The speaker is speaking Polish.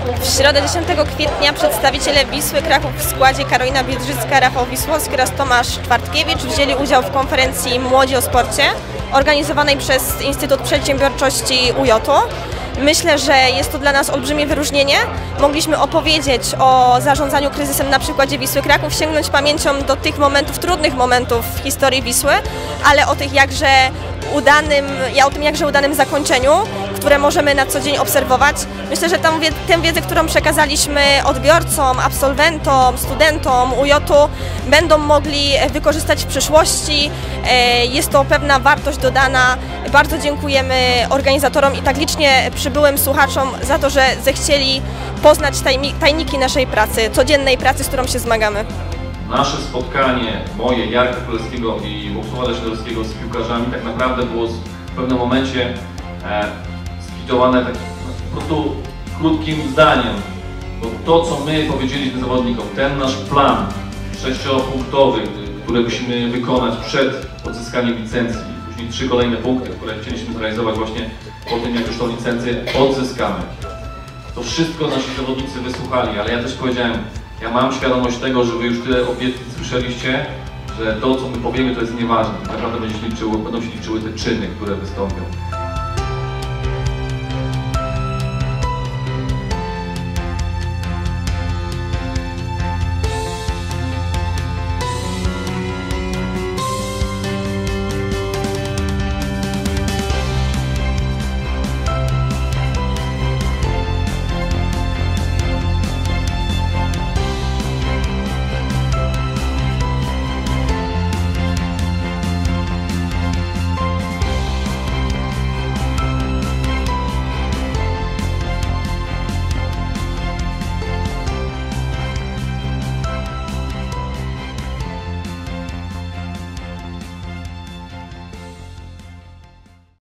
W środę 10 kwietnia przedstawiciele Wisły Kraków w składzie Karolina Biedrzycka, Rafał Wisłowski oraz Tomasz Czwartkiewicz wzięli udział w konferencji Młodzi o Sporcie organizowanej przez Instytut Przedsiębiorczości UJOTU. Myślę, że jest to dla nas olbrzymie wyróżnienie. Mogliśmy opowiedzieć o zarządzaniu kryzysem na przykładzie Wisły Kraków, sięgnąć pamięcią do tych momentów, trudnych momentów w historii Wisły, ale o tych jakże udanym, ja o tym jakże udanym zakończeniu, które możemy na co dzień obserwować. Myślę, że tę wiedzę, którą przekazaliśmy odbiorcom, absolwentom, studentom UJ-u, będą mogli wykorzystać w przyszłości. E, Jest to pewna wartość dodana. Bardzo dziękujemy organizatorom i tak licznie przybyłym słuchaczom za to, że zechcieli poznać tajniki naszej pracy, codziennej pracy, z którą się zmagamy. Nasze spotkanie, moje, Jarka Królewskiego i Władysława Śladowskiego z piłkarzami tak naprawdę było w pewnym momencie e, skwitowane tak po prostu krótkim zdaniem. Bo to, co my powiedzieliśmy zawodnikom, ten nasz plan sześciopunktowy, który musimy wykonać przed odzyskaniem licencji, później trzy kolejne punkty, które chcieliśmy zrealizować właśnie po tym, jak już tą licencję odzyskamy. To wszystko nasi zawodnicy wysłuchali, ale ja też powiedziałem, ja mam świadomość tego, że wy już tyle obietnic słyszeliście, że to, co my powiemy, to jest nieważne. Tak naprawdę będą się liczyły te czyny, które wystąpią.